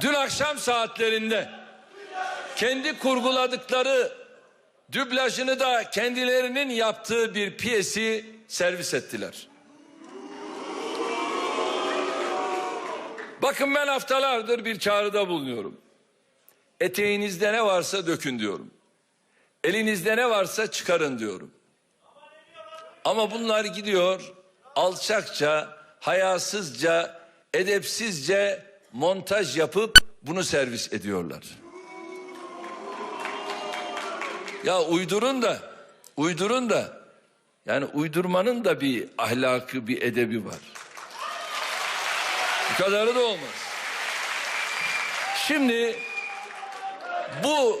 dün akşam saatlerinde kendi kurguladıkları dublajını da kendilerinin yaptığı bir piyesi servis ettiler. Bakın ben haftalardır bir çağrıda bulunuyorum. Eteğinizde ne varsa dökün diyorum. Elinizde ne varsa çıkarın diyorum. Ama bunlar gidiyor alçakça, hayasızca, edepsizce montaj yapıp bunu servis ediyorlar. Ya uydurun da, uydurun da yani uydurmanın da bir ahlakı, bir edebi var. Bu kadarı da olmaz. Şimdi bu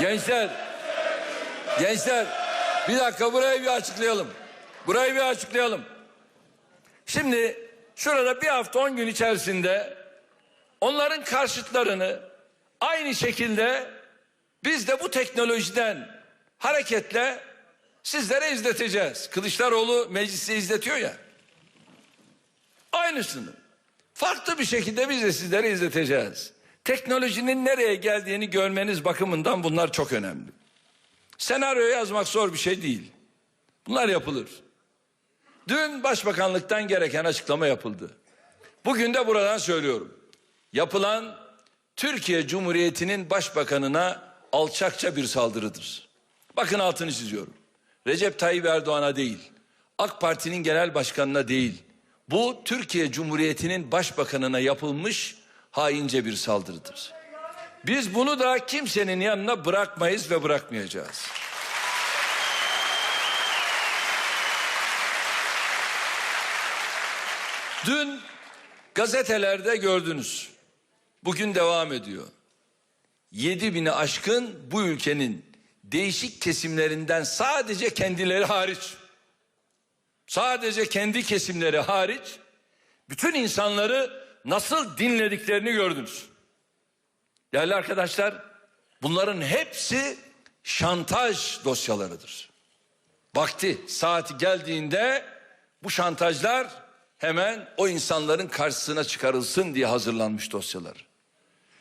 gençler gençler bir dakika burayı bir açıklayalım. Burayı bir açıklayalım. Şimdi şurada bir hafta on gün içerisinde onların karşıtlarını aynı şekilde biz de bu teknolojiden hareketle sizlere izleteceğiz. Kılıçdaroğlu meclise izletiyor ya. Aynısını. Farklı bir şekilde biz de sizlere izleteceğiz. Teknolojinin nereye geldiğini görmeniz bakımından bunlar çok önemli. Senaryo yazmak zor bir şey değil. Bunlar yapılır. Dün başbakanlıktan gereken açıklama yapıldı. Bugün de buradan söylüyorum. Yapılan Türkiye Cumhuriyeti'nin başbakanına alçakça bir saldırıdır. Bakın altını çiziyorum. Recep Tayyip Erdoğan'a değil, AK Parti'nin genel başkanına değil, bu Türkiye Cumhuriyeti'nin başbakanına yapılmış haince bir saldırıdır. Biz bunu da kimsenin yanına bırakmayız ve bırakmayacağız. Dün gazetelerde gördünüz. Bugün devam ediyor. 7 bini aşkın bu ülkenin değişik kesimlerinden sadece kendileri hariç sadece kendi kesimleri hariç bütün insanları nasıl dinlediklerini gördünüz. Değerli arkadaşlar bunların hepsi şantaj dosyalarıdır. Vakti saati geldiğinde bu şantajlar hemen o insanların karşısına çıkarılsın diye hazırlanmış dosyalar.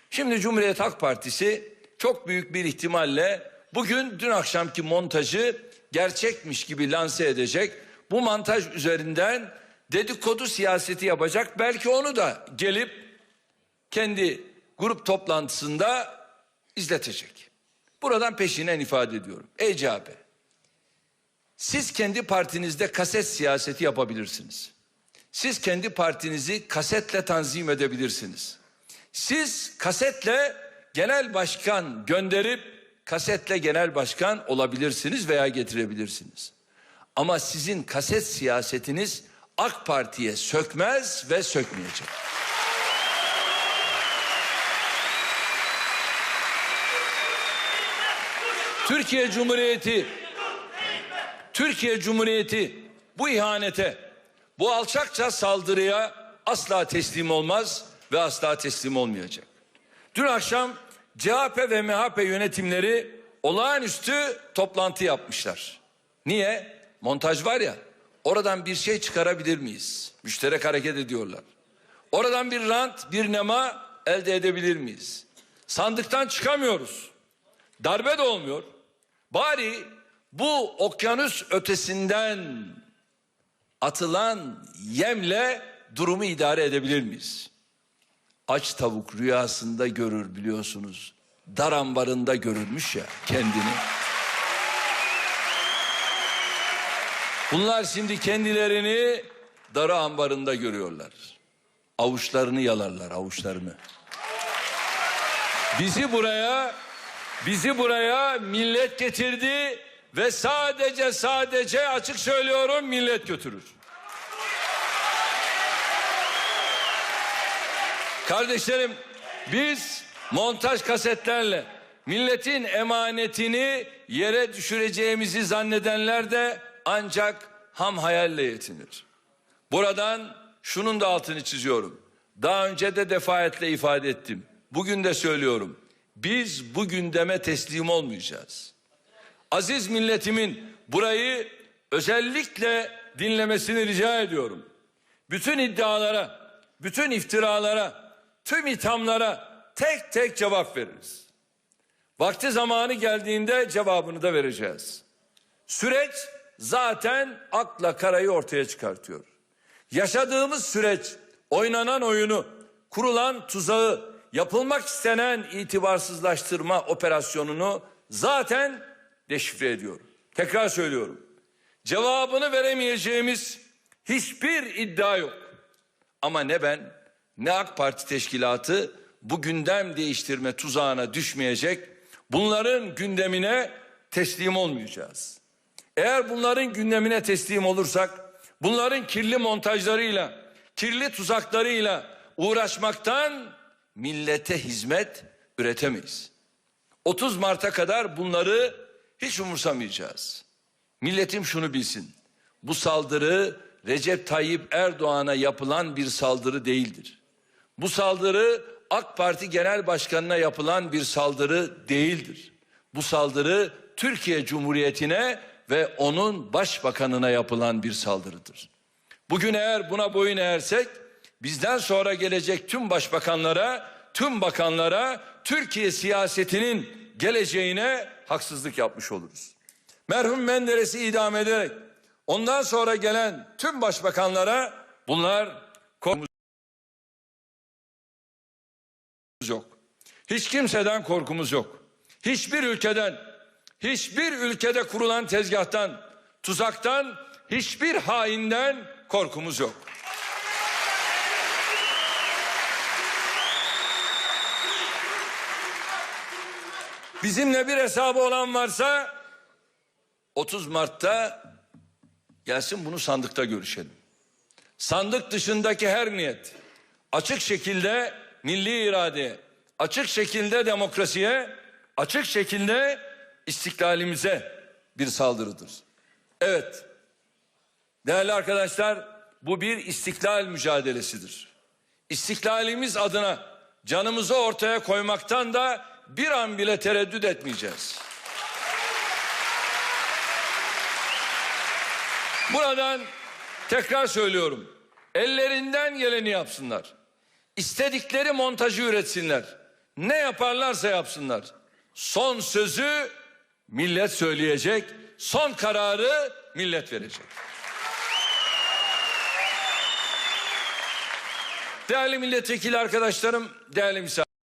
Şimdi Cumhuriyet Halk Partisi çok büyük bir ihtimalle bugün dün akşamki montajı gerçekmiş gibi lanse edecek. Bu montaj üzerinden dedikodu siyaseti yapacak. Belki onu da gelip kendi grup toplantısında izletecek. Buradan peşinen ifade ediyorum. Ey CHP, siz kendi partinizde kaset siyaseti yapabilirsiniz. Siz kendi partinizi kasetle tanzim edebilirsiniz. Siz kasetle genel başkan gönderip kasetle genel başkan olabilirsiniz veya getirebilirsiniz. Ama sizin kaset siyasetiniz AK Parti'ye sökmez ve sökmeyecek. Türkiye Cumhuriyeti Türkiye Cumhuriyeti bu ihanete, bu alçakça saldırıya asla teslim olmaz ve asla teslim olmayacak. Dün akşam CHP ve MHP yönetimleri olağanüstü toplantı yapmışlar. Niye? Montaj var ya. Oradan bir şey çıkarabilir miyiz? Müşterek hareket ediyorlar. Oradan bir rant, bir nema elde edebilir miyiz? Sandıktan çıkamıyoruz. Darbe de olmuyor. Bari bu okyanus ötesinden atılan yemle durumu idare edebilir miyiz? Aç tavuk rüyasında görür biliyorsunuz. Dar ambarında görürmüş ya kendini. Bunlar şimdi kendilerini darı ambarında görüyorlar. Avuçlarını yalarlar, avuçlarını. Bizi buraya, bizi buraya millet getirdi ve sadece sadece açık söylüyorum millet götürür. Kardeşlerim biz montaj kasetlerle milletin emanetini yere düşüreceğimizi zannedenler de ancak ham hayalle yetinir. Buradan şunun da altını çiziyorum. Daha önce de defaatle ifade ettim. Bugün de söylüyorum. Biz bu gündeme teslim olmayacağız. Aziz milletimin burayı özellikle dinlemesini rica ediyorum. bütün iddialara, bütün iftiralara, tüm ithamlara tek tek cevap veririz. Vakti zamanı geldiğinde cevabını da vereceğiz. Süreç zaten akla karayı ortaya çıkartıyor. Yaşadığımız süreç oynanan oyunu, kurulan tuzağı, yapılmak istenen itibarsızlaştırma operasyonunu zaten deşifre ediyor. Tekrar söylüyorum. Cevabını veremeyeceğimiz hiçbir iddia yok. Ama ne ben ne AK Parti teşkilatı bu gündem değiştirme tuzağına düşmeyecek. Bunların gündemine teslim olmayacağız. Eğer bunların gündemine teslim olursak bunların kirli montajlarıyla, kirli tuzaklarıyla uğraşmaktan millete hizmet üretemeyiz. 30 Mart'a kadar bunları hiç umursamayacağız. Milletim şunu bilsin. Bu saldırı Recep Tayyip Erdoğan'a yapılan bir saldırı değildir. Bu saldırı AK Parti Genel Başkanı'na yapılan bir saldırı değildir. Bu saldırı Türkiye Cumhuriyeti'ne ve onun başbakanına yapılan bir saldırıdır. Bugün eğer buna boyun eğersek bizden sonra gelecek tüm başbakanlara, tüm bakanlara Türkiye siyasetinin geleceğine haksızlık yapmış oluruz. Merhum Menderes'i idam ederek ondan sonra gelen tüm başbakanlara bunlar korkumuz yok. Hiç kimseden korkumuz yok. Hiçbir ülkeden, hiçbir ülkede kurulan tezgahtan, tuzaktan, hiçbir hainden korkumuz yok. Bizimle bir hesabı olan varsa 30 Mart'ta gelsin bunu sandıkta görüşelim. Sandık dışındaki her niyet açık şekilde milli iradeye, açık şekilde demokrasiye, açık şekilde istiklalimize bir saldırıdır. Evet. Değerli arkadaşlar, bu bir istiklal mücadelesidir. İstiklalimiz adına canımızı ortaya koymaktan da bir an bile tereddüt etmeyeceğiz. Buradan tekrar söylüyorum. Ellerinden geleni yapsınlar. İstedikleri montajı üretsinler. Ne yaparlarsa yapsınlar. Son sözü millet söyleyecek. Son kararı millet verecek. Değerli milletvekili arkadaşlarım, değerli misafirlerim.